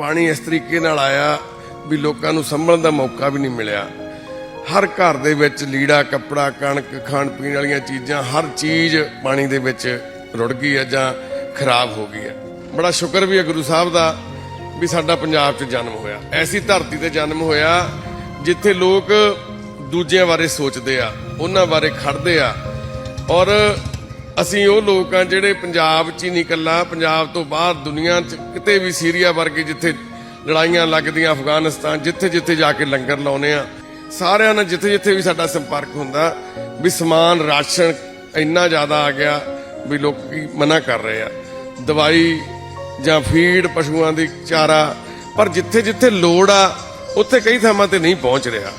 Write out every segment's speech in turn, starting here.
ਪਾਣੀ ਇਸ ਤਰੀਕੇ ਨਾਲ ਆਇਆ ਵੀ ਲੋਕਾਂ ਨੂੰ ਸੰਭਲਣ ਦਾ ਮੌਕਾ ਵੀ ਨਹੀਂ ਮਿਲਿਆ। ਹਰ ਘਰ ਦੇ ਵਿੱਚ ਲੀੜਾ, ਕੱਪੜਾ, ਕਣਕ, ਖਾਣ ਪੀਣ ਵਾਲੀਆਂ ਚੀਜ਼ਾਂ, ਹਰ ਚੀਜ਼ ਪਾਣੀ ਦੇ ਵਿੱਚ ਰੁੜ ਗਈ ਹੈ ਜਾਂ ਖਰਾਬ ਹੋ ਗਈ ਹੈ। ਬੜਾ ਸ਼ੁਕਰ ਵੀ ਹੈ ਗੁਰੂ ਸਾਹਿਬ ਦਾ ਵੀ ਸਾਡਾ ਪੰਜਾਬ 'ਚ ਜਨਮ ਹੋਇਆ। ਐਸੀ ਧਰਤੀ ਤੇ ਜਨਮ ਹੋਇਆ ਜਿੱਥੇ ਲੋਕ ਦੂਜਿਆਂ ਬਾਰੇ ਸੋਚਦੇ ਆ, ਉਹਨਾਂ ਬਾਰੇ ਖੜਦੇ ਆ ਔਰ ਅਸੀਂ ਉਹ ਲੋਕ ਆ ਜਿਹੜੇ ਪੰਜਾਬ 'ਚ ਹੀ ਨਹੀਂ ਇਕੱਲਾ, ਪੰਜਾਬ ਤੋਂ ਬਾਹਰ ਦੁਨੀਆ 'ਚ ਕਿਤੇ ਵੀ ਸੀਰੀਆ ਵਰਗੇ ਜਿੱਥੇ ਲੜਾਈਆਂ ਲੱਗਦੀਆਂ ਅਫਗਾਨਿਸਤਾਨ ਜਿੱਥੇ ਜਿੱਥੇ ਜਾ ਕੇ ਲੰਗਰ ਲਾਉਨੇ ਆ, ਸਾਰਿਆਂ ਨਾਲ ਜਿੱਥੇ ਜਿੱਥੇ ਵੀ ਸਾਡਾ ਸੰਪਰਕ ਹੁੰਦਾ, ਵੀ ਸਮਾਨ ਰਾਸ਼ਨ ਇੰਨਾ ਜ਼ਿਆਦਾ ਆ ਗਿਆ ਵੀ ਲੋਕੀ ਮਨਾ ਕਰ ਰਹੇ ਆ। ਦਵਾਈ ਜਾਂ ਫੀਡ ਪਸ਼ੂਆਂ ਦੀ ਚਾਰਾ, ਪਰ ਜਿੱਥੇ ਜਿੱਥੇ ਲੋੜ ਆ, ਉੱਥੇ ਕਈ ਥਾਵਾਂ ਤੇ ਨਹੀਂ ਪਹੁੰਚ ਰਿਹਾ।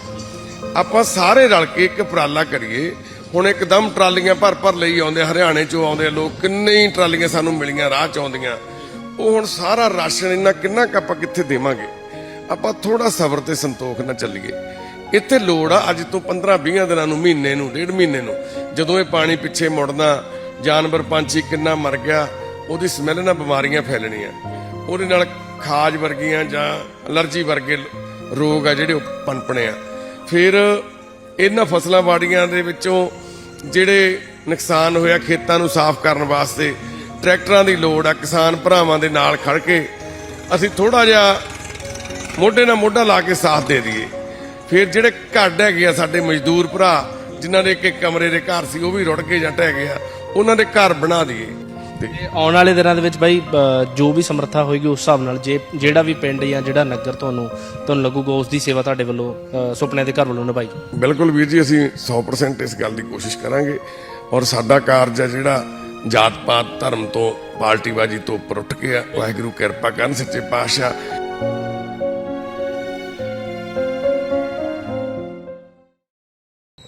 ਆਪਾਂ ਸਾਰੇ ਰਲ ਕੇ ਇੱਕ ਉਪਰਾਲਾ ਕਰੀਏ ਹੁਣ ਇੱਕਦਮ ਟਰਾਲੀਆਂ ਭਰ ਭਰ ਲਈ ਆਉਂਦੇ, ਹਰਿਆਣੇ ਚੋਂ ਆਉਂਦੇ ਲੋਕ, ਕਿੰਨੇ ਹੀ ਟਰਾਲੀਆਂ ਸਾਨੂੰ ਮਿਲੀਆਂ, ਰਾਹ ਚ ਆਉਂਦੀਆਂ। ਉਹ ਹੁਣ ਸਾਰਾ ਰਾਸ਼ਨ ਇੰਨਾ ਕਿੰਨਾ ਕੁ ਆਪਾਂ ਕਿੱਥੇ ਦੇਵਾਂਗੇ? ਆਪਾਂ ਥੋੜਾ ਸਬਰ ਤੇ ਸੰਤੋਖ ਨਾਲ ਚੱਲੀਏ। ਇੱਥੇ ਲੋੜ ਆ, ਅੱਜ ਤੋਂ 15 20 ਦਿਨਾਂ ਨੂੰ, ਮਹੀਨੇ ਨੂੰ, ਡੇਢ ਮਹੀਨੇ ਨੂੰ, ਜਦੋਂ ਇਹ ਪਾਣੀ ਪਿੱਛੇ ਮੁੜਨਾ, ਜਾਨਵਰ ਪੰਛੀ ਕਿੰਨਾ ਮਰ ਗਿਆ, ਉਹਦੀ ਸਮੈਲ ਨਾਲ ਬਿਮਾਰੀਆਂ ਫੈਲਣੀਆਂ। ਉਹਦੇ ਨਾਲ ਖਾਜ ਵਰਗੀਆਂ ਜਾਂ ਅਲਰਜੀ ਵਰਗੇ ਰੋਗ ਆ ਜਿਹੜੇ ਉਹ ਪਨਪਣੇ ਆ। ਫਿਰ ਇਹਨਾਂ ਫਸਲਾਂ ਬਾੜੀਆਂ ਦੇ ਵਿੱਚੋਂ ਜਿਹੜੇ ਨੁਕਸਾਨ ਹੋਇਆ ਖੇਤਾਂ ਨੂੰ ਸਾਫ਼ ਕਰਨ ਵਾਸਤੇ ਟਰੈਕਟਰਾਂ ਦੀ ਲੋੜ ਆ, ਕਿਸਾਨ ਭਰਾਵਾਂ ਦੇ ਨਾਲ ਖੜ ਕੇ ਅਸੀਂ ਥੋੜਾ ਜਿਹਾ ਮੋਢੇ ਨਾਲ ਮੋਢਾ ਲਾ ਕੇ ਸਾਥ ਦੇ ਦਈਏ। ਫਿਰ ਜਿਹੜੇ ਘਰ ਹੈਗੇ ਆ ਸਾਡੇ ਮਜ਼ਦੂਰ ਭਰਾ, ਜਿਨ੍ਹਾਂ ਦੇ ਇੱਕ ਇੱਕ ਕਮਰੇ ਦੇ ਘਰ ਸੀ, ਉਹ ਵੀ ਰੁੜ ਕੇ ਜਾਂ ਢਹਿ ਗਏ ਆ, ਉਹਨਾਂ ਦੇ ਘਰ ਬਣਾ ਦਈਏ। ਤੇ ਤੇ ਆਉਣ ਵਾਲੇ ਦਿਨਾਂ ਦੇ ਵਿੱਚ ਬਾਈ ਅ, ਜੋ ਵੀ ਸਮਰੱਥਾ ਹੋਏਗੀ ਉਸ ਹਿਸਾਬ ਨਾਲ ਜੇ ਜਿਹੜਾ ਵੀ ਪਿੰਡ ਜਾਂ ਜਿਹੜਾ ਨਗਰ ਤੁਹਾਨੂੰ ਤੁਹਾਨੂੰ ਲੱਗੂਗਾ ਉਸ ਦੀ ਸੇਵਾ ਤੁਹਾਡੇ ਵੱਲੋਂ ਅ, ਸੁਪਨਿਆਂ ਦੇ ਘਰ ਵੱਲੋਂ ਨਿਭਾਈ। ਬਿਲਕੁਲ ਵੀਰ ਜੀ ਅਸੀਂ 100% ਇਸ ਗੱਲ ਦੀ ਕੋਸ਼ਿਸ਼ ਕਰਾਂਗੇ ਔਰ ਸਾਡਾ ਕਾਰਜ ਹੈ ਜਿਹੜਾ ਜਾਤ ਪਾਤ ਧਰਮ ਤੋਂ ਪਾਰਟੀਬਾਜੀ ਤੋਂ ਉੱਪਰ ਉੱਠ ਕੇ ਆ ਵਾਹਿਗੁਰੂ ਕਿਰਪਾ ਕਰਨ ਸੱਚੇ ਪਾਤਸ਼ਾਹ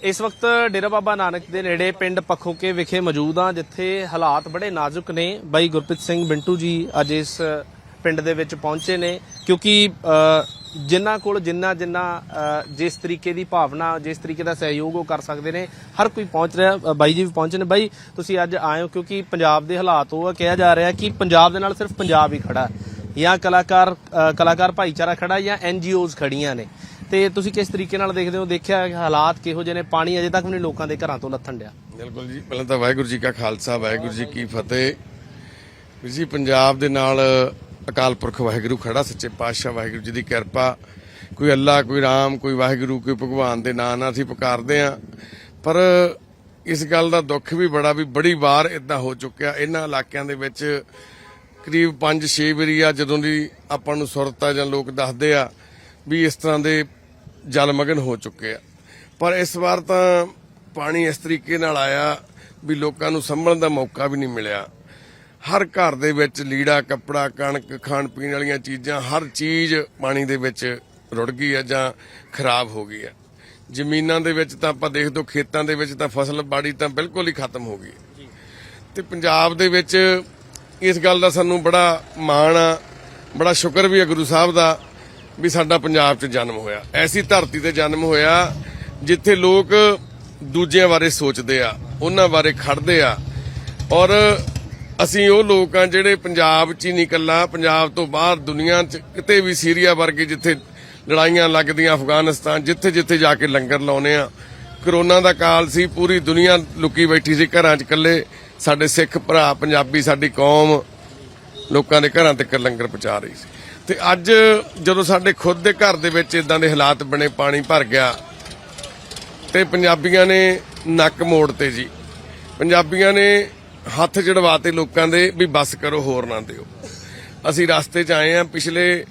ਇਸ ਵਕਤ ਡੇਰਾ ਬਾਬਾ ਨਾਨਕ ਦੇ ਨੇੜੇ ਪਿੰਡ ਪਖੋਕੇ ਵਿਖੇ ਮੌਜੂਦ ਹਾਂ, ਜਿੱਥੇ ਹਾਲਾਤ ਬੜੇ ਨਾਜ਼ੁਕ ਨੇ। ਬਾਈ ਗੁਰਪ੍ਰੀਤ ਸਿੰਘ ਬਿੰਟੂ ਜੀ ਅੱਜ ਇਸ ਪਿੰਡ ਦੇ ਵਿੱਚ ਪਹੁੰਚੇ ਨੇ, ਕਿਉਂਕਿ ਜਿਨ੍ਹਾਂ ਕੋਲ ਜਿੰਨਾ ਜਿੰਨਾ ਜਿਸ ਤਰੀਕੇ ਦੀ ਭਾਵਨਾ, ਜਿਸ ਤਰੀਕੇ ਦਾ ਸਹਿਯੋਗ ਉਹ ਕਰ ਸਕਦੇ ਨੇ, ਹਰ ਕੋਈ ਪਹੁੰਚ ਰਿਹਾ ਬਾਈ ਜੀ ਵੀ ਪਹੁੰਚੇ ਨੇ। ਬਾਈ, ਤੁਸੀਂ ਅੱਜ ਆਏ ਹੋ, ਕਿਉਂਕਿ ਪੰਜਾਬ ਦੇ ਹਾਲਾਤ ਉਹ ਆ, ਕਿਹਾ ਜਾ ਰਿਹਾ ਕਿ ਪੰਜਾਬ ਦੇ ਨਾਲ ਸਿਰਫ ਪੰਜਾਬ ਹੀ ਖੜਾ ਜਾਂ ਕਲਾਕਾਰ ਕਲਾਕਾਰ ਭਾਈਚਾਰਾ ਖੜਾ ਜਾਂ ਐਨਜੀਓਜ਼ ਖੜੀਆਂ ਨੇ। ਤੇ ਤੁਸੀਂ ਕਿਸ ਤਰੀਕੇ ਨਾਲ ਦੇਖਦੇ ਹੋ? ਦੇਖਿਆ ਹਾਲਾਤ ਕਿਹੋ ਜਿਹੇ ਨੇ? ਪਾਣੀ ਅਜੇ ਤੱਕ ਵੀ ਨਹੀਂ ਲੋਕਾਂ ਦੇ ਘਰਾਂ ਤੋਂ ਲੱਥਣ ਡਿਆ। ਬਿਲਕੁਲ ਜੀ। ਪਹਿਲਾਂ ਤਾਂ ਵਾਹਿਗੁਰੂ ਜੀ ਕਾ ਖਾਲਸਾ, ਵਾਹਿਗੁਰੂ ਜੀ ਕੀ ਫਤਿਹ। ਵੀਰ ਜੀ, ਪੰਜਾਬ ਦੇ ਨਾਲ ਅਕਾਲ ਪੁਰਖ ਵਾਹਿਗੁਰੂ ਖੜਾ, ਸੱਚੇ ਪਾਤਸ਼ਾਹ ਵਾਹਿਗੁਰੂ ਜੀ ਦੀ ਕਿਰਪਾ। ਕੋਈ ਅੱਲਾ, ਕੋਈ ਰਾਮ, ਕੋਈ ਵਾਹਿਗੁਰੂ, ਕੋਈ ਭਗਵਾਨ ਦੇ ਨਾਂ ਨਾਲ ਅਸੀਂ ਪੁਕਾਰਦੇ ਆ ਪਰ ਇਸ ਗੱਲ ਦਾ ਦੁੱਖ ਵੀ ਬੜਾ ਵੀ ਬੜੀ ਵਾਰ ਇਦਾਂ ਹੋ ਚੁੱਕਿਆ। ਇਹਨਾਂ ਇਲਾਕਿਆਂ ਦੇ ਵਿੱਚ ਕਰੀਬ 5-6 ਵਾਰੀ ਆ, ਜਦੋਂ ਦੀ ਆਪਾਂ ਨੂੰ ਸੁਰਤ ਆ ਜਾਂ ਲੋਕ ਦੱਸਦੇ ਆ ਵੀ ਇਸ ਤਰ੍ਹਾਂ ਦੇ ਜਲਮਗਨ ਹੋ ਚੁੱਕੇ ਆ। ਪਰ ਇਸ ਵਾਰ ਤਾਂ ਪਾਣੀ ਇਸ ਤਰੀਕੇ ਨਾਲ ਆਇਆ ਵੀ ਲੋਕਾਂ ਨੂੰ ਸੰਭਲਣ ਦਾ ਮੌਕਾ ਵੀ ਨਹੀਂ ਮਿਲਿਆ। ਹਰ ਘਰ ਦੇ ਵਿੱਚ ਲੀੜਾ ਕੱਪੜਾ ਕਣਕ ਖਾਣ ਪੀਣ ਵਾਲੀਆਂ ਚੀਜ਼ਾਂ ਹਰ ਚੀਜ਼ ਪਾਣੀ ਦੇ ਵਿੱਚ ਰੁੜ ਗਈ ਹੈ ਜਾਂ ਖਰਾਬ ਹੋ ਗਈ ਹੈ ਜ਼ਮੀਨਾਂ ਦੇ ਵਿੱਚ ਤਾਂ ਆਪਾਂ ਦੇਖ ਦੋ ਖੇਤਾਂ ਦੇ ਵਿੱਚ ਤਾਂ ਫਸਲ ਬਾੜੀ ਤਾਂ ਬਿਲਕੁਲ ਹੀ ਖਤਮ ਹੋ ਗਈ ਤੇ ਪੰਜਾਬ ਦੇ ਵਿੱਚ ਇਸ ਗੱਲ ਦਾ ਸਾਨੂੰ ਬੜਾ ਮਾਣ ਆ ਬੜਾ ਸ਼ੁਕਰ ਵੀ ਹੈ ਗੁਰੂ ਸਾਹਿਬ ਦਾ ਵੀ ਸਾਡਾ ਪੰਜਾਬ 'ਚ ਜਨਮ ਹੋਇਆ। ਐਸੀ ਧਰਤੀ ਤੇ ਜਨਮ ਹੋਇਆ ਜਿੱਥੇ ਲੋਕ ਦੂਜਿਆਂ ਬਾਰੇ ਸੋਚਦੇ ਆ, ਉਹਨਾਂ ਬਾਰੇ ਖੜਦੇ ਆ। ਔਰ ਅਸੀਂ ਉਹ ਲੋਕ ਆ ਜਿਹੜੇ ਪੰਜਾਬ 'ਚ ਹੀ ਨਹੀਂ ਇਕੱਲਾ, ਪੰਜਾਬ ਤੋਂ ਬਾਹਰ ਦੁਨੀਆ 'ਚ ਕਿਤੇ ਵੀ ਸੀਰੀਆ ਵਰਗੇ ਜਿੱਥੇ ਲੜਾਈਆਂ ਲੱਗਦੀਆਂ ਅਫਗਾਨਿਸਤਾਨ ਜਿੱਥੇ ਜਿੱਥੇ ਜਾ ਕੇ ਲੰਗਰ ਲਾਉਨੇ ਆ। ਕਰੋਨਾ ਦਾ ਕਾਲ ਸੀ, ਪੂਰੀ ਦੁਨੀਆ ਲੁਕੀ ਬੈਠੀ ਸੀ, ਘਰਾਂ 'ਚ ਇਕੱਲੇ ਸਾਡੇ ਸਿੱਖ ਭਰਾ, ਪੰਜਾਬੀ ਸਾਡੀ ਕੌਮ ਲੋਕਾਂ ਦੇ ਘਰਾਂ ਤੱਕ ਲੰਗਰ ਪਹੁੰਚਾ ਰਹੀ ਸੀ। ਤੇ ਅੱਜ ਜਦੋਂ ਸਾਡੇ ਖੁਦ ਦੇ ਘਰ ਦੇ ਵਿੱਚ ਇਦਾਂ ਦੇ ਹਾਲਾਤ ਬਣੇ, ਪਾਣੀ ਭਰ ਗਿਆ, ਤੇ ਪੰਜਾਬੀਆਂ ਨੇ ਨੱਕ ਮੋੜਤੇ ਜੀ। ਪੰਜਾਬੀਆਂ ਨੇ ਹੱਥ ਜੜਵਾਤੇ ਲੋਕਾਂ ਦੇ ਵੀ ਬਸ ਕਰੋ, ਹੋਰ ਨਾ ਦਿਓ। ਅਸੀਂ ਰਸਤੇ 'ਚ ਆਏ ਆ ਪਿਛਲੇ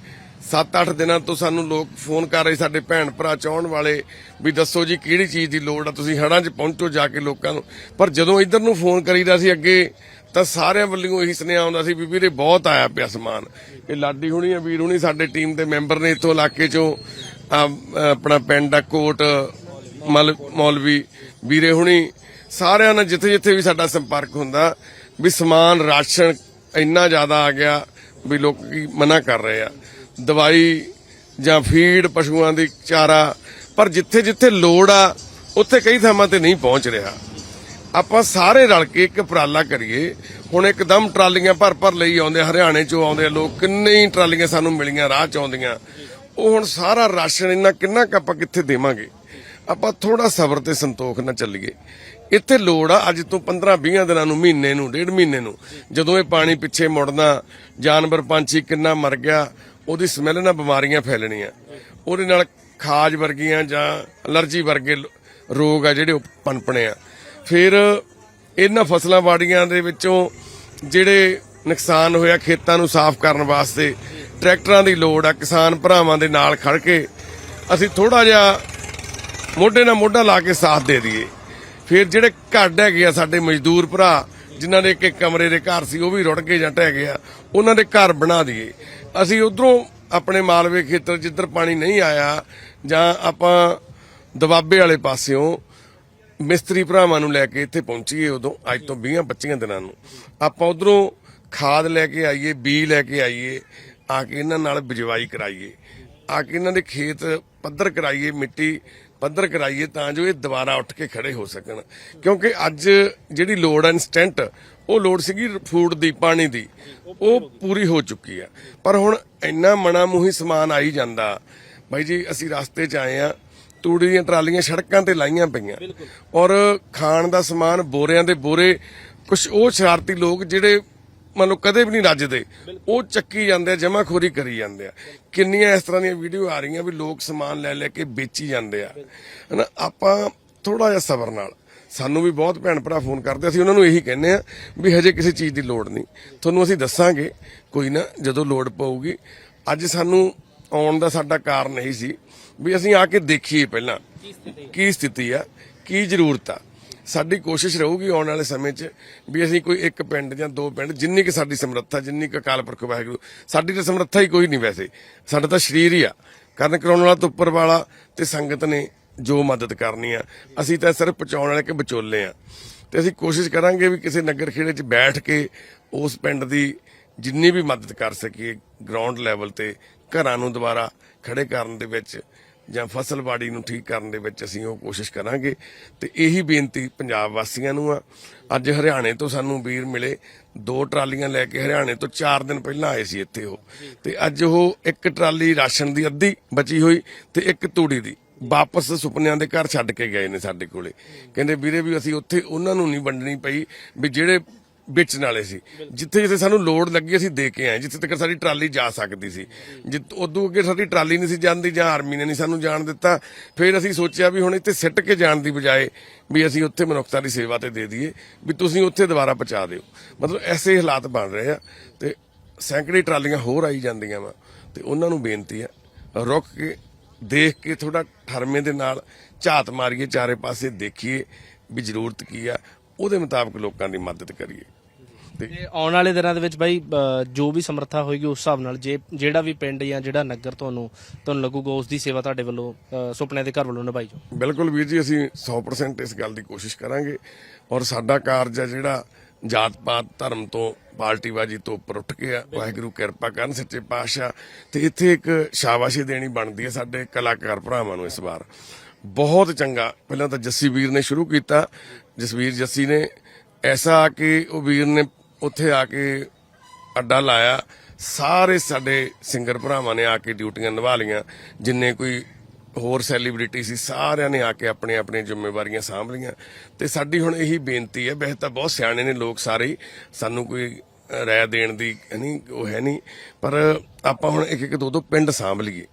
7-8 ਦਿਨਾਂ ਤੋਂ ਸਾਨੂੰ ਲੋਕ ਫੋਨ ਕਰ ਰਹੇ ਸਾਡੇ ਭੈਣ ਭਰਾ ਚਾਹਣ ਵਾਲੇ ਵੀ ਦੱਸੋ ਜੀ ਕਿਹੜੀ ਚੀਜ਼ ਦੀ ਲੋੜ ਆ, ਤੁਸੀਂ ਹੜਾਂ 'ਚ ਪਹੁੰਚੋ ਜਾ ਕੇ ਲੋਕਾਂ ਨੂੰ। ਪਰ ਜਦੋਂ ਇੱਧਰ ਨੂੰ ਫੋਨ ਕਰੀਦਾ ਸੀ, ਅੱਗੇ ਤਾਂ ਸਾਰਿਆਂ ਵੱਲੋਂ ਇਹੀ ਸੁਨੇਹਾ ਆਉਂਦਾ ਸੀ ਵੀ ਵੀਰੇ ਬਹੁਤ ਆਇਆ ਪਿਆ ਸਮਾਨ। ਇਹ ਲਾਡੀ ਹੁਣੀ ਆ, ਵੀਰ ਹੁਣੀ ਸਾਡੇ ਟੀਮ ਦੇ ਮੈਂਬਰ ਨੇ ਇੱਥੋਂ ਇਲਾਕੇ 'ਚੋਂ ਆਪਣਾ ਪਿੰਡ ਕੋਟ, ਮਲ, ਮੌਲਵੀ, ਵੀਰੇ ਹੁਣੀ, ਸਾਰਿਆਂ ਨਾਲ ਜਿੱਥੇ ਜਿੱਥੇ ਵੀ ਸਾਡਾ ਸੰਪਰਕ ਹੁੰਦਾ, ਵੀ ਸਮਾਨ ਰਾਸ਼ਨ ਇੰਨਾ ਜ਼ਿਆਦਾ ਆ ਗਿਆ, ਵੀ ਲੋਕ ਮਨਾ ਕਰ ਰਹੇ ਆ। ਦਵਾਈ ਜਾਂ ਫੀਡ, ਪਸ਼ੂਆਂ ਦੀ ਚਾਰਾ, ਪਰ ਜਿੱਥੇ ਜਿੱਥੇ ਲੋੜ ਆ, ਉੱਥੇ ਕਈ ਥਾਵਾਂ ਤੇ ਨਹੀਂ ਪਹੁੰਚ ਰਿਹਾ। ਆਪਾਂ ਸਾਰੇ ਰਲ ਕੇ ਇੱਕ ਉਪਰਾਲਾ ਕਰੀਏ। ਹੁਣ ਇੱਕਦਮ ਟਰਾਲੀਆਂ ਭਰ ਭਰ ਲਈ ਆਉਂਦੇ, ਹਰਿਆਣੇ ਚੋਂ ਆਉਂਦੇ ਆ ਲੋਕ ਕਿੰਨੇ ਹੀ ਟਰਾਲੀਆਂ ਸਾਨੂੰ ਮਿਲੀਆਂ, ਰਾਹ ਚ ਆਉਂਦੀਆਂ। ਉਹ ਹੁਣ ਸਾਰਾ ਰਾਸ਼ਨ ਇੰਨਾ ਕਿੰਨਾ ਕੁ ਆਪਾਂ ਕਿੱਥੇ ਦੇਵਾਂਗੇ? ਆਪਾਂ ਥੋੜਾ ਸਬਰ ਤੇ ਸੰਤੋਖ ਨਾਲ ਚੱਲੀਏ। ਇੱਥੇ ਲੋੜ ਆ, ਅੱਜ ਤੋਂ 15 20 ਦਿਨਾਂ ਨੂੰ, ਮਹੀਨੇ ਨੂੰ, ਡੇਢ ਮਹੀਨੇ ਨੂੰ, ਜਦੋਂ ਇਹ ਪਾਣੀ ਪਿੱਛੇ ਮੁੜਨਾ, ਜਾਨਵਰ ਪੰਛੀ ਕਿੰਨਾ ਮਰ ਗਿਆ, ਉਹਦੀ ਸਮੈਲ ਨਾਲ ਬਿਮਾਰੀਆਂ ਫੈਲਣੀਆਂ। ਉਹਦੇ ਨਾਲ ਖਾਜ ਵਰਗੀਆਂ ਜਾਂ ਅਲਰਜੀ ਵਰਗੇ ਰੋਗ ਆ ਜਿਹੜੇ ਉਹ ਪਨਪਣੇ ਆ। ਫਿਰ ਇਹਨਾਂ ਫਸਲਾਂ ਬਾੜੀਆਂ ਦੇ ਵਿੱਚੋਂ ਜਿਹੜੇ ਨੁਕਸਾਨ ਹੋਇਆ ਖੇਤਾਂ ਨੂੰ ਸਾਫ਼ ਕਰਨ ਵਾਸਤੇ, ਟਰੈਕਟਰਾਂ ਦੀ ਲੋੜ ਆ, ਕਿਸਾਨ ਭਰਾਵਾਂ ਦੇ ਨਾਲ ਖੜ ਕੇ ਅਸੀਂ ਥੋੜਾ ਜਿਹਾ ਮੋਢੇ ਨਾਲ ਮੋਢਾ ਲਾ ਕੇ ਸਾਥ ਦੇ ਦਈਏ। ਫਿਰ ਜਿਹੜੇ ਘੱਟ ਹੈਗੇ ਆ ਸਾਡੇ ਮਜ਼ਦੂਰ ਭਰਾ, ਜਿਨ੍ਹਾਂ ਦੇ ਇੱਕ ਕਮਰੇ ਦੇ ਘਰ ਸੀ, ਉਹ ਵੀ ਰੁੜ ਗਏ ਜਾਂ ਢਹਿ ਗਏ ਆ, ਉਹਨਾਂ ਦੇ ਘਰ ਬਣਾ ਦਈਏ। ਅਸੀਂ ਉਧਰੋਂ ਆਪਣੇ ਮਾਲਵੇ ਖੇਤਰ ਜਿੱਧਰ ਪਾਣੀ ਨਹੀਂ ਆਇਆ ਜਾਂ ਆਪਾਂ ਦਬਾਬੇ ਵਾਲੇ ਪਾਸਿਓਂ ਮਿਸਤਰੀ ਭਰਾਵਾਂ ਨੂੰ ਲੈ ਕੇ ਇੱਥੇ ਪਹੁੰਚੀਏ ਉਦੋਂ, ਅੱਜ ਤੋਂ 20 25 ਦਿਨਾਂ ਨੂੰ। ਆਪਾਂ ਉਧਰੋਂ ਖਾਦ ਲੈ ਕੇ ਆਈਏ ਬੀ ਲੈ ਕੇ ਆਈਏ, ਆ ਕੇ ਇਹਨਾਂ ਨਾਲ ਬਿਜਵਾਈ ਕਰਾਈਏ। ਆ ਕੇ ਇਹਨਾਂ ਦੇ ਖੇਤ ਪੱਧਰ ਕਰਾਈਏ, ਮਿੱਟੀ ਪੱਧਰ ਕਰਾਈਏ ਤਾਂ ਜੋ ਇਹ ਦੁਬਾਰਾ ਉੱਠ ਕੇ ਖੜੇ ਹੋ ਸਕਣ। ਕਿਉਂਕਿ ਅੱਜ ਜਿਹੜੀ ਲੋੜ ਹੈ ਇਨਸਟੈਂਟ ਉਹ ਲੋੜ ਸੀਗੀ ਫੂਡ ਦੀ, ਪਾਣੀ ਦੀ, ਉਹ ਪੂਰੀ ਹੋ ਚੁੱਕੀ ਆ ਪਰ ਹੁਣ ਇੰਨਾ ਮਣਾ ਮੂੰਹੀ ਸਮਾਨ ਆਈ ਜਾਂਦਾ। ਬਾਈ ਜੀ, ਅਸੀਂ ਰਸਤੇ 'ਚ ਆਏ ਆ ਤੂੜੀ ਦੀਆਂ ਟਰਾਲੀਆਂ ਸੜਕਾਂ ਤੇ ਲਾਈਆਂ ਪਈਆਂ। ਔਰ ਖਾਣ ਦਾ ਸਮਾਨ ਬੋਰਿਆਂ ਦੇ ਬੋਰੇ ਕੁਝ ਉਹ ਸ਼ਰਾਰਤੀ ਲੋਕ ਜਿਹੜੇ ਮੰਨ ਲਓ ਕਦੇ ਵੀ ਨਹੀਂ ਰੱਜਦੇ ਉਹ ਚੱਕੀ ਜਾਂਦੇ ਆ ਜਮਾਖੋਰੀ ਕਰੀ ਜਾਂਦੇ ਆ। ਕਿੰਨੀਆਂ ਇਸ ਤਰ੍ਹਾਂ ਦੀਆਂ ਵੀਡੀਓ ਆ ਰਹੀਆਂ ਵੀ ਲੋਕ ਸਮਾਨ ਲੈ ਲੈ ਕੇ ਵੇਚੀ ਜਾਂਦੇ ਆ। ਹਨਾ ਆਪਾਂ ਥੋੜਾ ਜਿਹਾ ਸਬਰ ਨਾਲ। ਸਾਨੂੰ ਵੀ ਬਹੁਤ ਭੈਣ ਭਰਾ ਫੋਨ ਕਰਦੇ ਅਸੀਂ ਉਹਨਾਂ ਨੂੰ ਇਹੀ ਕਹਿੰਦੇ ਆ ਵੀ ਹਜੇ ਕਿਸੇ ਚੀਜ਼ ਦੀ ਲੋੜ ਨਹੀਂ। ਤੁਹਾਨੂੰ ਅਸੀਂ ਦੱਸਾਂਗੇ ਕੋਈ ਨਾ ਜਦੋਂ ਲੋੜ ਪਊਗੀ। ਅੱਜ ਸਾਨੂੰ ਆਉਣ ਦਾ ਸਾਡਾ ਕਾਰਨ ਇਹੀ ਸੀ ਵੀ ਅਸੀਂ ਆ ਕੇ ਦੇਖੀਏ ਪਹਿਲਾਂ। ਕੀ ਸਥਿਤੀ ਆ, ਕੀ ਜ਼ਰੂਰਤ ਆ। ਸਾਡੀ ਕੋਸ਼ਿਸ਼ ਰਹੂਗੀ ਆਉਣ ਵਾਲੇ ਸਮੇਂ 'ਚ ਵੀ ਅਸੀਂ ਕੋਈ ਇੱਕ ਪਿੰਡ ਜਾਂ ਦੋ ਪਿੰਡ, ਜਿੰਨੀ ਕਿ ਸਾਡੀ ਸਮਰੱਥਾ, ਜਿੰਨੀ ਕਿ ਅਕਾਲ ਪੁਰਖ ਵਾਹਿਗੁਰੂ, ਸਾਡੀ ਤਾਂ ਸਮਰੱਥਾ ਹੀ ਕੋਈ ਨਹੀਂ ਵੈਸੇ। ਸਾਡਾ ਤਾਂ ਸਰੀਰ ਹੀ ਆ। ਕਰਨ ਕਰਾਉਣ ਵਾਲਾ ਤੋਂ ਉੱਪਰ ਵਾਲਾ ਤੇ ਸੰਗਤ ਨੇ ਜੋ ਮਦਦ ਕਰਨੀ ਆ। ਅਸੀਂ ਤਾਂ ਸਿਰਫ ਪਹੁੰਚਾਉਣ ਵਾਲੇ ਕਿ ਵਿਚੋਲੇ ਆ। ਤੇ ਅਸੀਂ ਕੋਸ਼ਿਸ਼ ਕਰਾਂਗੇ ਵੀ ਕਿਸੇ ਨਗਰ ਖੇੜੇ 'ਚ ਬੈਠ ਕੇ ਉਸ ਪਿੰਡ ਦੀ ਜਿੰਨੀ ਵੀ ਮਦਦ ਕਰ ਸਕੀਏ ਗਰਾਊਂਡ ਲੈਵਲ ਤੇ ਘਰਾਂ ਨੂੰ ਦੁਬਾਰਾ ਖੜੇ ਕਰਨ ਦੇ ਵਿੱਚ। ਜਾਂ ਫਸਲਬਾੜੀ ਨੂੰ ਠੀਕ ਕਰਨ ਦੇ ਵਿੱਚ ਅਸੀਂ ਉਹ ਕੋਸ਼ਿਸ਼ ਕਰਾਂਗੇ। ਤੇ ਇਹੀ ਬੇਨਤੀ ਪੰਜਾਬ ਵਾਸੀਆਂ ਨੂੰ ਆ। ਅੱਜ ਹਰਿਆਣੇ ਤੋਂ ਸਾਨੂੰ ਵੀਰ ਮਿਲੇ। ਦੋ ਟਰਾਲੀਆਂ ਲੈ ਕੇ ਹਰਿਆਣੇ ਤੋਂ 4 ਦਿਨ ਪਹਿਲਾਂ ਆਏ ਸੀ ਇੱਥੇ ਉਹ। ਤੇ ਅੱਜ ਉਹ ਇੱਕ ਟਰਾਲੀ ਰਾਸ਼ਨ ਦੀ ਅੱਧੀ ਬਚੀ ਹੋਈ ਤੇ ਇੱਕ ਤੂੜੀ ਦੀ। ਵਾਪਸ ਸੁਪਨਿਆਂ ਦੇ ਘਰ ਛੱਡ ਕੇ ਗਏ ਨੇ ਸਾਡੇ ਕੋਲੇ। ਕਹਿੰਦੇ ਵੀਰੇ ਵੀ ਅਸੀਂ ਉੱਥੇ ਉਹਨਾਂ ਨੂੰ ਨਹੀਂ ਵੰਡਣੀ ਪਈ ਵੀ ਜਿਹੜੇ ਵੇਚਣ ਵਾਲੇ ਸੀ। ਜਿੱਥੇ ਜਿੱਥੇ ਸਾਨੂੰ ਲੋੜ ਲੱਗੀ ਅਸੀਂ ਦੇ ਕੇ ਆਏ ਜਿੱਥੇ ਤੱਕ ਸਾਡੀ ਟਰਾਲੀ ਜਾ ਸਕਦੀ ਸੀ। ਜਿੱਤ ਉਦੋਂ ਅੱਗੇ ਸਾਡੀ ਟਰਾਲੀ ਨਹੀਂ ਸੀ ਜਾਂਦੀ ਜਾਂ ਆਰਮੀ ਨੇ ਨਹੀਂ ਸਾਨੂੰ ਜਾਣ ਦਿੱਤਾ। ਫਿਰ ਅਸੀਂ ਸੋਚਿਆ ਵੀ ਹੁਣ ਇੱਥੇ ਸਿੱਟ ਕੇ ਜਾਣ ਦੀ ਬਜਾਏ ਵੀ ਅਸੀਂ ਉੱਥੇ ਮਨੁੱਖਤਾ ਦੀ ਸੇਵਾ ਤੇ ਦੇ ਦਈਏ ਵੀ ਤੁਸੀਂ ਉੱਥੇ ਦੁਬਾਰਾ ਪਹੁੰਚਾ ਦਿਓ। ਮਤਲਬ ਐਸੇ ਹਾਲਾਤ ਬਣ ਰਹੇ ਆ ਤੇ ਸੈਂਕੜੇ ਟਰਾਲੀਆਂ ਹੋਰ ਆਈ ਜਾਂਦੀਆਂ ਵਾ ਤੇ ਉਹਨਾਂ ਨੂੰ ਬੇਨਤੀ ਆ ਰੁਕ ਕੇ ਦੇਖ ਕੇ ਥੋੜਾ ਠਰਮੇ ਦੇ ਨਾਲ ਝਾਤ ਮਾਰੀਏ ਚਾਰੇ ਪਾਸੇ ਦੇਖੀਏ ਵੀ ਜ਼ਰੂਰਤ ਕੀ ਆ। ਉਹਦੇ ਮੁਤਾਬਕ ਲੋਕਾਂ ਦੀ ਮਦਦ ਕਰੀਏ। ਤੇ ਆਉਣ ਵਾਲੇ ਦਿਨਾਂ ਦੇ ਵਿੱਚ ਬਾਈ ਅ, ਜੋ ਵੀ ਸਮਰੱਥਾ ਹੋਏਗੀ ਉਸ ਹਿਸਾਬ ਨਾਲ ਜੇ ਜਿਹੜਾ ਵੀ ਪਿੰਡ ਜਾਂ ਜਿਹੜਾ ਨਗਰ ਤੁਹਾਨੂੰ ਤੁਹਾਨੂੰ ਲੱਗੂਗਾ ਉਸ ਦੀ ਸੇਵਾ ਤੁਹਾਡੇ ਵੱਲੋਂ ਅ, ਸੁਪਨਿਆਂ ਦੇ ਘਰ ਵੱਲੋਂ ਨਿਭਾਈ ਜਾਓ ਬਿਲਕੁਲ ਵੀਰ ਜੀ ਅਸੀਂ 100% ਇਸ ਗੱਲ ਦੀ ਕੋਸ਼ਿਸ਼ ਕਰਾਂਗੇ ਔਰ ਸਾਡਾ ਕਾਰਜ ਆ ਜਿਹੜਾ ਜਾਤ ਪਾਤ ਧਰਮ ਤੋਂ ਪਾਰਟੀਬਾਜੀ ਤੋਂ ਉੱਪਰ ਉੱਠ ਕੇ ਆ। ਵਾਹਿਗੁਰੂ ਕਿਰਪਾ ਕਰਨ ਸੱਚੇ ਪਾਤਸ਼ਾਹ। ਤੇ ਇੱਥੇ ਇੱਕ ਸ਼ਾਬਾਸ਼ੀ ਦੇਣੀ ਬਣਦੀ ਹੈ ਸਾਡੇ ਕਲਾਕਾਰ ਭਰਾਵਾਂ ਨੂੰ ਇਸ ਵਾਰ। ਬਹੁਤ ਚੰਗਾ। ਪਹਿਲਾਂ ਤਾਂ ਜੱਸੀ ਵੀਰ ਨੇ ਸ਼ੁਰੂ ਕੀਤਾ। ਜਸਵੀਰ ਜੱਸੀ ਨੇ ਐਸਾ ਆ ਕਿ ਉਹ ਵੀਰ ਨੇ ਉੱਥੇ ਆ ਕੇ ਅੱਡਾ ਲਾਇਆ। ਸਾਰੇ ਸਾਡੇ ਸਿੰਗਰ ਭਰਾਵਾਂ ਨੇ ਆ ਕੇ ਡਿਊਟੀਆਂ ਨਿਭਾ ਲਈਆਂ। ਜਿੰਨੇ ਕੋਈ ਹੋਰ ਸੈਲੀਬ੍ਰਿਟੀ ਸੀ, ਸਾਰਿਆਂ ਨੇ ਆ ਕੇ ਆਪਣੇ ਆਪਣੇ ਜ਼ਿੰਮੇਵਾਰੀਆਂ ਸਾਂਭ ਲਈਆਂ। ਤੇ ਸਾਡੀ ਹੁਣ ਇਹੀ ਬੇਨਤੀ ਹੈ, ਵੈਸੇ ਤਾਂ ਬਹੁਤ ਸਿਆਣੇ ਨੇ ਲੋਕ ਸਾਰੇ ਹੀ। ਸਾਨੂੰ ਕੋਈ ਰਾਇ ਦੇਣ ਦੀ ਨਹੀਂ, ਉਹ ਹੈ ਨਹੀਂ। ਪਰ ਆਪਾਂ ਹੁਣ ਇੱਕ ਇੱਕ ਦੋ ਦੋ ਪਿੰਡ ਸਾਂਭ ਲਈਏ।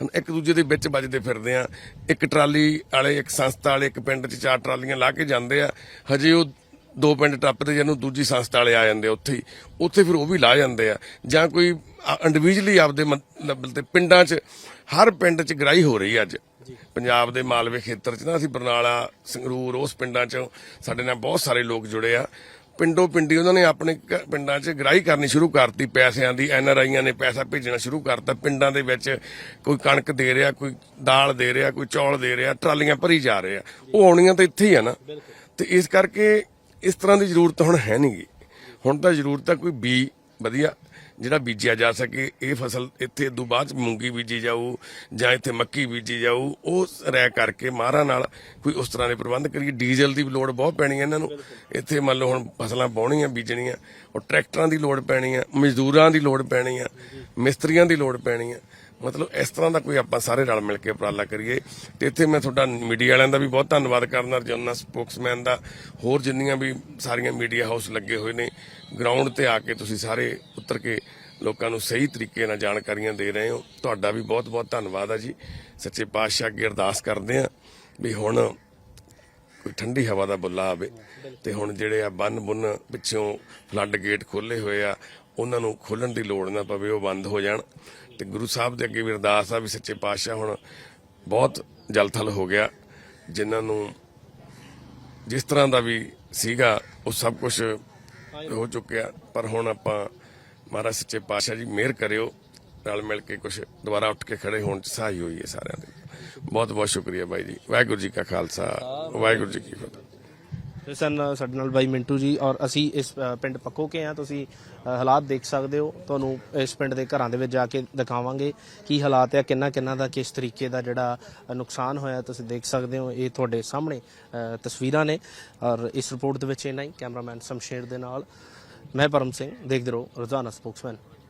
ਹੁਣ ਇੱਕ ਦੂਜੇ ਦੇ ਵਿੱਚ ਵੱਜਦੇ ਫਿਰਦੇ ਆ। ਇੱਕ ਟਰਾਲੀ ਵਾਲੇ ਇੱਕ ਸੰਸਥਾ ਵਾਲੇ ਇੱਕ ਪਿੰਡ 'ਚ ਚਾਰ ਟਰਾਲੀਆਂ ਲਾ ਕੇ ਜਾਂਦੇ ਆ। ਹਜੇ ਉਹ ਦੋ ਪਿੰਡ ਟੱਪਦੇ ਜਿਹਨੂੰ ਦੂਜੀ ਸੰਸਥਾ ਵਾਲੇ ਆ ਜਾਂਦੇ ਉੱਥੇ ਹੀ। ਉੱਥੇ ਫਿਰ ਉਹ ਵੀ ਲਾ ਜਾਂਦੇ ਆ। ਜਾਂ ਕੋਈ ਇੰਡੀਵਿਜੂਅਲੀ ਆਪਦੇ ਲੈਵਲ ਤੇ ਪਿੰਡਾਂ 'ਚ ਹਰ ਪਿੰਡ 'ਚ ਗ੍ਰਾਈ ਹੋ ਰਹੀ ਅੱਜ। ਪੰਜਾਬ ਦੇ ਮਾਲਵੇ ਖੇਤਰ 'ਚ ਨਾ ਅਸੀਂ ਬਰਨਾਲਾ ਸੰਗਰੂਰ ਉਸ ਪਿੰਡਾਂ 'ਚ ਸਾਡੇ ਨਾਲ ਬਹੁਤ ਸਾਰੇ ਲੋਕ ਜੁੜੇ ਆ। ਪਿੰਡੋਂ ਪਿੰਡੀ ਉਹਨਾਂ ਨੇ ਆਪਣੇ ਕ- ਪਿੰਡਾਂ 'ਚ ਗ੍ਰਾਹੀ ਕਰਨੀ ਸ਼ੁਰੂ ਕਰਤੀ, ਪੈਸਿਆਂ ਦੀ, ਐਨ ਆਰ ਆਈਆਂ ਨੇ ਪੈਸਾ ਭੇਜਣਾ ਸ਼ੁਰੂ ਕਰਤਾ। ਪਿੰਡਾਂ ਦੇ ਵਿੱਚ ਕੋਈ ਕਣਕ ਦੇ ਰਿਹਾ, ਕੋਈ ਦਾਲ ਦੇ ਰਿਹਾ, ਕੋਈ ਚੌਲ ਦੇ ਰਿਹਾ, ਟਰਾਲੀਆਂ ਭਰੀ ਜਾ ਰਹੇ ਆ। ਉਹ ਆਉਣੀਆਂ ਤਾਂ ਇੱਥੇ ਹੀ ਆ ਨਾ। ਤੇ ਇਸ ਕਰਕੇ ਇਸ ਤਰ੍ਹਾਂ ਦੀ ਜ਼ਰੂਰਤ ਹੁਣ ਹੈ ਨਹੀਂਗੀ ਹੁਣ ਤਾਂ ਜ਼ਰੂਰਤ ਆ ਕੋਈ ਬੀ ਵਧੀਆ ਜਿਹੜਾ ਬੀਜਿਆ ਜਾ ਸਕੇ, ਇਹ ਫਸਲ ਇੱਥੇ ਤੋਂ ਬਾਅਦ 'ਚ ਮੂੰਗੀ ਬੀਜੀ ਜਾਊ ਜਾਂ ਇੱਥੇ ਮੱਕੀ ਬੀਜੀ ਜਾਊ, ਉਹ ਰਹਿ ਕਰਕੇ ਮਾਹਰਾਂ ਨਾਲ ਕੋਈ ਉਸ ਤਰ੍ਹਾਂ ਦੇ ਪ੍ਰਬੰਧ ਕਰੀਏ। ਡੀਜ਼ਲ ਦੀ ਵੀ ਲੋੜ ਬਹੁਤ ਪੈਣੀ ਹੈ ਇਹਨਾਂ ਨੂੰ। ਇੱਥੇ ਮੰਨ ਲਓ ਹੁਣ ਫਸਲਾਂ ਬਾਉਣੀਆਂ ਬੀਜਣੀਆਂ, ਉਹ ਟਰੈਕਟਰਾਂ ਦੀ ਲੋੜ ਪੈਣੀ ਆ ਮਜ਼ਦੂਰਾਂ ਦੀ ਲੋੜ ਪੈਣੀ ਆ ਮਿਸਤਰੀਆਂ ਦੀ ਲੋੜ ਪੈਣੀ ਆ ਮਤਲਬ ਇਸ ਤਰ੍ਹਾਂ ਦਾ ਕੋਈ ਆਪਾਂ ਸਾਰੇ ਰਲ ਮਿਲ ਕੇ ਉਪਰਾਲਾ ਕਰੀਏ। ਤੇ ਇੱਥੇ ਮੈਂ ਤੁਹਾਡਾ ਮੀਡੀਆ ਵਾਲਿਆਂ ਦਾ ਵੀ ਬਹੁਤ ਧੰਨਵਾਦ ਕਰਨਾ ਰਜਨਾ ਸਪੋਕਸਮੈਨ ਦਾ, ਹੋਰ ਜਿੰਨੀਆਂ ਵੀ ਸਾਰੀਆਂ ਮੀਡੀਆ ਹਾਊਸ ਲੱਗੇ ਹੋਏ ਨੇ, ਗਰਾਊਂਡ ਤੇ ਆ ਕੇ ਤੁਸੀਂ ਸਾਰੇ ਉਤਰ ਕੇ ਲੋਕਾਂ ਨੂੰ ਸਹੀ ਤਰੀਕੇ ਨਾਲ ਜਾਣਕਾਰੀਆਂ ਦੇ ਰਹੇ ਹੋ। ਤੁਹਾਡਾ ਵੀ ਬਹੁਤ ਬਹੁਤ ਧੰਨਵਾਦ ਆ ਜੀ। ਸੱਚੇ ਪਾਤਸ਼ਾਹ ਅੱਗੇ ਅਰਦਾਸ ਕਰਦੇ ਆ ਵੀ ਹੁਣ ਕੋਈ ਠੰਡੀ ਹਵਾ ਦਾ ਬੁੱਲਾ ਆਵੇ ਤੇ ਹੁਣ ਜਿਹੜੇ ਆ ਬੰਨ ਬੁੰਨ ਪਿੱਛੋਂ ਫਲੱਡ ਗੇਟ ਖੋਲੇ ਹੋਏ ਆ, ਉਹਨਾਂ ਨੂੰ ਖੋਲਣ ਦੀ ਲੋੜ ਨਾ ਪਵੇ, ਉਹ ਬੰਦ ਹੋ ਜਾਣ। ਤੇ ਗੁਰੂ ਸਾਹਿਬ ਦੇ ਅੱਗੇ ਵੀ ਅਰਦਾਸ ਆ ਵੀ ਸੱਚੇ ਪਾਤਸ਼ਾਹ ਹੁਣ ਬਹੁਤ ਜਲਥਲ ਹੋ ਗਿਆ, ਜਿਨ੍ਹਾਂ ਨੂੰ ਜਿਸ ਤਰ੍ਹਾਂ ਦਾ ਵੀ ਸੀਗਾ, ਉਹ ਸਭ ਕੁਝ ਹੋ ਚੁੱਕਿਆ। ਪਰ ਹੁਣ ਆਪਾਂ ਮਹਾਰਾਜ ਸੱਚੇ ਪਾਤਸ਼ਾਹ ਜੀ ਮਿਹਰ ਕਰਿਓ, ਰਲ ਮਿਲ ਕੇ ਕੁਝ ਦੁਬਾਰਾ ਉੱਠ ਕੇ ਖੜੇ ਹੋਣ ਚ ਸਹਾਈ ਹੋਈ ਹੈ ਸਾਰਿਆਂ ਦੇ। ਬਹੁਤ ਬਹੁਤ ਸ਼ੁਕਰੀਆ ਬਾਈ ਜੀ। ਵਾਹਿਗੁਰੂ ਜੀ ਕਾ ਖਾਲਸਾ, ਵਾਹਿਗੁਰੂ ਜੀ ਕੀ ਫਤਿਹ। ਤੇ ਸਨ uh, ਸਾਡੇ ਨਾਲ ਬਾਈ ਮਿੰਟੂ ਜੀ ਔਰ ਅਸੀਂ ਇਸ ਅ, ਪਿੰਡ ਪੱਕੋ ਕੇ ਆ ਤੁਸੀਂ ਅ, ਹਾਲਾਤ ਦੇਖ ਸਕਦੇ ਹੋ। ਤੁਹਾਨੂੰ ਇਸ ਪਿੰਡ ਦੇ ਘਰਾਂ ਦੇ ਵਿੱਚ ਜਾ ਕੇ ਦਿਖਾਵਾਂਗੇ ਕੀ ਹਾਲਾਤ ਹੈ ਕਿੰਨਾ ਕਿੰਨਾ ਦਾ ਕਿਸ ਤਰੀਕੇ ਦਾ ਜਿਹੜਾ ਅ, ਨੁਕਸਾਨ ਹੋਇਆ। ਤੁਸੀਂ ਦੇਖ ਸਕਦੇ ਹੋ ਇਹ ਤੁਹਾਡੇ ਸਾਹਮਣੇ ਅ, ਤਸਵੀਰਾਂ ਨੇ। ਔਰ ਇਸ ਰਿਪੋਰਟ ਦੇ ਵਿੱਚ ਇੰਨਾ ਹੀ। ਕੈਮਰਾਮੈਨ ਸ਼ਮਸ਼ੇਰ ਦੇ ਨਾਲ। ਮੈਂ ਪਰਮ ਸਿੰਘ ਦੇਖਦੇ ਰਹੋ ਰੋਜ਼ਾਨਾ ਸਪੋਕਸਮੈਨ।